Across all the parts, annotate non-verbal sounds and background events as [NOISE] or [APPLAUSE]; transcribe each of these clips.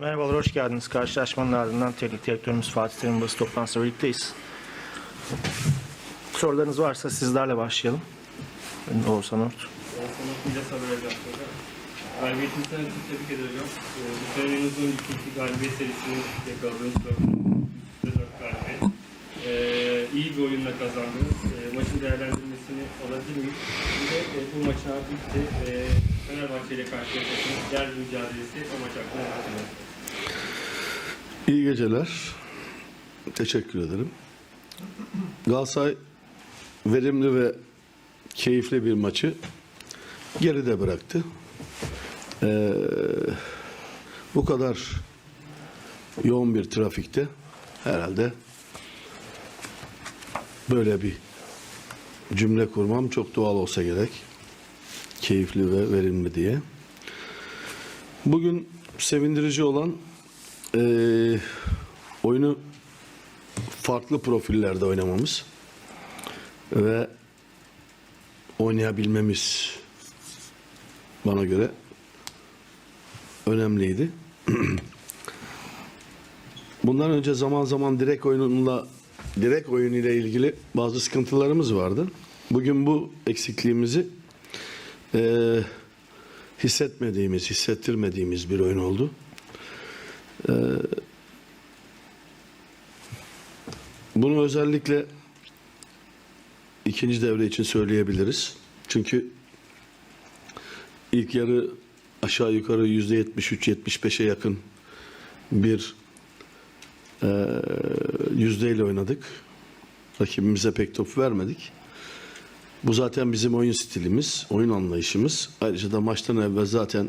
Merhabalar, hoş geldiniz. Karşılaşmanın ardından teknik direktörümüz Fatih Terim basın toplantısında birlikteyiz. Sorularınız varsa sizlerle başlayalım. Ben Oğuzhan Ort. Sanatıyla sabır evlatları. Galibiyetinizden çok tebrik ederim. Ee, bu senenin uzun ikinci galibiyet serisini yakaladınız. Dört, üstte dört galibiyet. Ee, iyi bir oyunla kazandınız. Ee, maçın değerlendirmesini alabilir miyim? Bir de e, bu maçın artık bitti. Ee, Fenerbahçe ile karşılaştığınız derbi mücadelesi o maç hakkında? İyi geceler. Teşekkür ederim. Galatasaray verimli ve keyifli bir maçı geride bıraktı. Ee, bu kadar yoğun bir trafikte herhalde böyle bir cümle kurmam çok doğal olsa gerek. Keyifli ve verimli diye. Bugün sevindirici olan ee, oyunu farklı profillerde oynamamız ve oynayabilmemiz bana göre önemliydi. [CLEARS THROAT] Bundan önce zaman zaman direkt oyunla direkt oyun ile ilgili bazı sıkıntılarımız vardı. Bugün bu eksikliğimizi eee, hissetmediğimiz, hissettirmediğimiz bir oyun oldu. Bunu özellikle ikinci devre için söyleyebiliriz. Çünkü ilk yarı aşağı yukarı yüzde 73-75'e yakın bir eee, yüzdeyle oynadık. Rakibimize pek top vermedik. Bu zaten bizim oyun stilimiz, oyun anlayışımız. Ayrıca da maçtan evvel zaten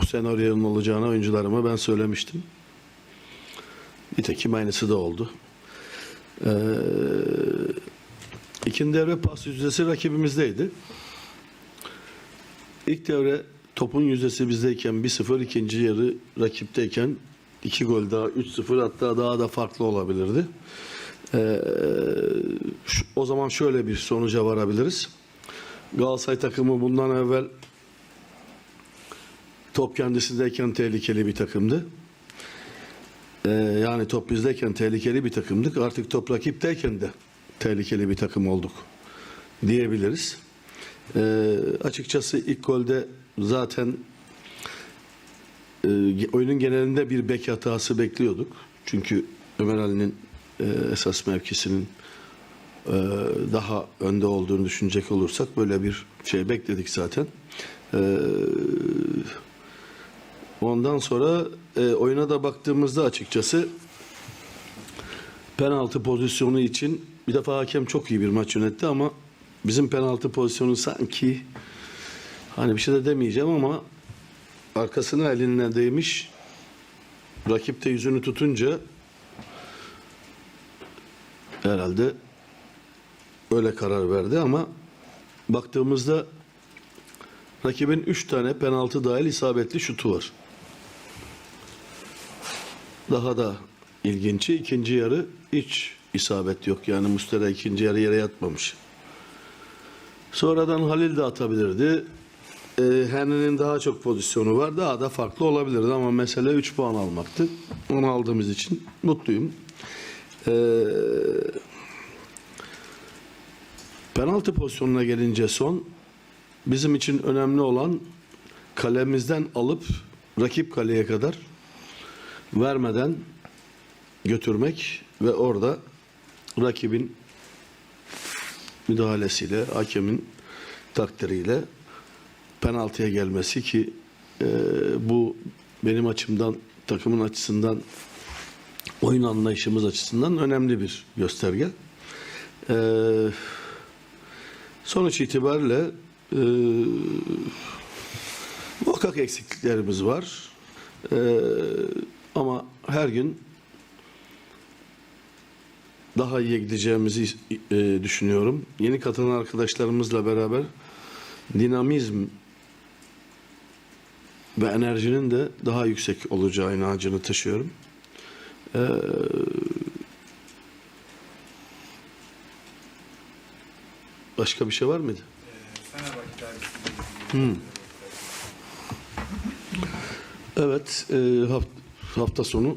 bu senaryonun olacağını oyuncularıma ben söylemiştim. Nitekim aynısı da oldu. Ee, ikinci devre pas yüzdesi rakibimizdeydi. İlk devre topun yüzdesi bizdeyken 1-0, ikinci yarı rakipteyken 2 gol daha 3-0 hatta daha da farklı olabilirdi. Ee, o zaman şöyle bir sonuca varabiliriz. Galatasaray takımı bundan evvel top kendisindeyken tehlikeli bir takımdı. Ee, yani top bizdeyken tehlikeli bir takımdık. Artık top rakipteyken de tehlikeli bir takım olduk diyebiliriz. Ee, açıkçası ilk golde zaten e, oyunun genelinde bir bek hatası bekliyorduk. Çünkü Ömer Ali'nin e, esas mevkisinin e, daha önde olduğunu düşünecek olursak böyle bir şey bekledik zaten. Ee, Ondan sonra e, oyuna da baktığımızda açıkçası penaltı pozisyonu için bir defa hakem çok iyi bir maç yönetti ama bizim penaltı pozisyonu sanki hani bir şey de demeyeceğim ama arkasına eline değmiş rakip de yüzünü tutunca herhalde öyle karar verdi ama baktığımızda rakibin 3 tane penaltı dahil isabetli şutu var. Daha da ilginci ikinci yarı hiç isabet yok. Yani Mustera ikinci yarı yere yatmamış. Sonradan Halil de atabilirdi. Ee, Henry'nin daha çok pozisyonu var. Daha da farklı olabilirdi ama mesele 3 puan almaktı. Onu aldığımız için mutluyum. Ee, penaltı pozisyonuna gelince son bizim için önemli olan kalemizden alıp rakip kaleye kadar vermeden götürmek ve orada rakibin müdahalesiyle, hakemin takdiriyle penaltıya gelmesi ki e, bu benim açımdan, takımın açısından, oyun anlayışımız açısından önemli bir gösterge. E, sonuç itibariyle e, muhakkak eksikliklerimiz var. E, her gün daha iyi gideceğimizi e, düşünüyorum. Yeni katılan arkadaşlarımızla beraber dinamizm ve enerjinin de daha yüksek olacağı inancını taşıyorum. Ee, başka bir şey var mıydı? İlgili. Evet, e, haft- hafta sonu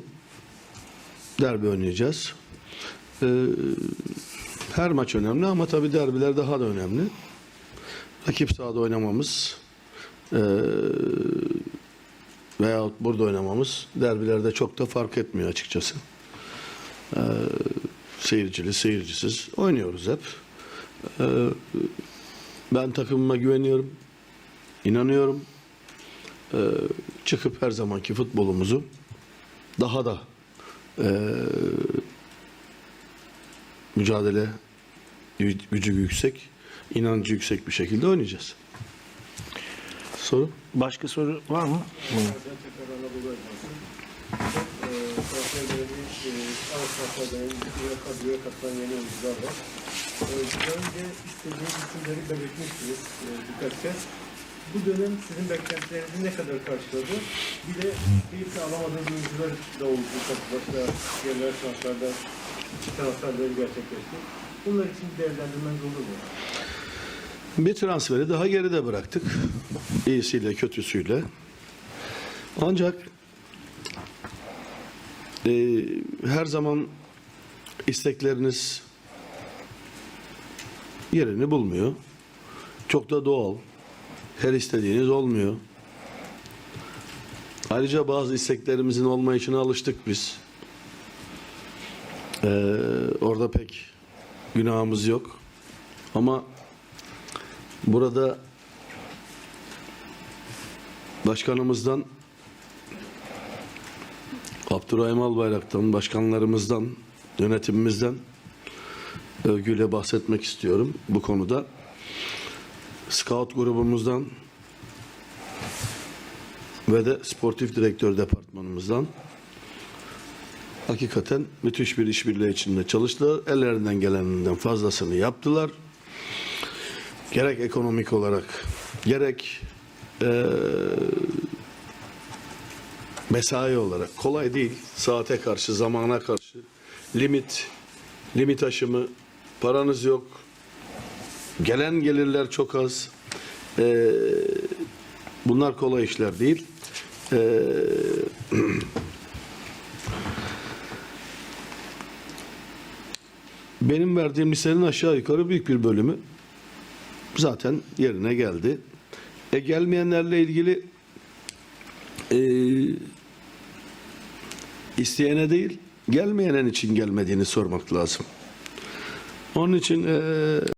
derbi oynayacağız. E, her maç önemli ama tabii derbiler daha da önemli. Rakip sahada oynamamız e, veyahut burada oynamamız derbilerde çok da fark etmiyor açıkçası. E, seyircili, seyircisiz oynuyoruz hep. E, ben takımıma güveniyorum, inanıyorum. E, çıkıp her zamanki futbolumuzu daha da e, mücadele gü- gücü yüksek, inancı yüksek bir şekilde oynayacağız. Soru? Başka soru var mı? Var. Eee, Daha önce istediğiniz isimleri belirtmiştiniz eee, birkaç kez. Bu dönem sizin beklentilerinizi ne kadar karşıladı? Bir de keyifle alamadığınız oyuncular da oldu. Başka yerler transferler, transferleri gerçekleşti. Bunlar için bir değerlendirmeniz olur mu? Bir transferi daha geride bıraktık. İyisiyle kötüsüyle. Ancak e, her zaman istekleriniz yerini bulmuyor. Çok da doğal. Her istediğiniz olmuyor. Ayrıca bazı isteklerimizin olmayışına alıştık biz. E, orada pek günahımız yok. Ama Burada başkanımızdan Abdurrahim Albayrak'tan, başkanlarımızdan, yönetimimizden övgüyle bahsetmek istiyorum bu konuda. Scout grubumuzdan ve de sportif direktör departmanımızdan hakikaten müthiş bir işbirliği içinde çalıştılar. Ellerinden geleninden fazlasını yaptılar gerek ekonomik olarak gerek eee, mesai olarak kolay değil. Saate karşı, zamana karşı limit, limit aşımı, paranız yok. Gelen gelirler çok az. Eee, bunlar kolay işler değil. Eee, [CLEARS THROAT] benim verdiğim listenin aşağı yukarı büyük bir bölümü zaten yerine geldi. E gelmeyenlerle ilgili e, isteyene değil, gelmeyenin için gelmediğini sormak lazım. Onun için e,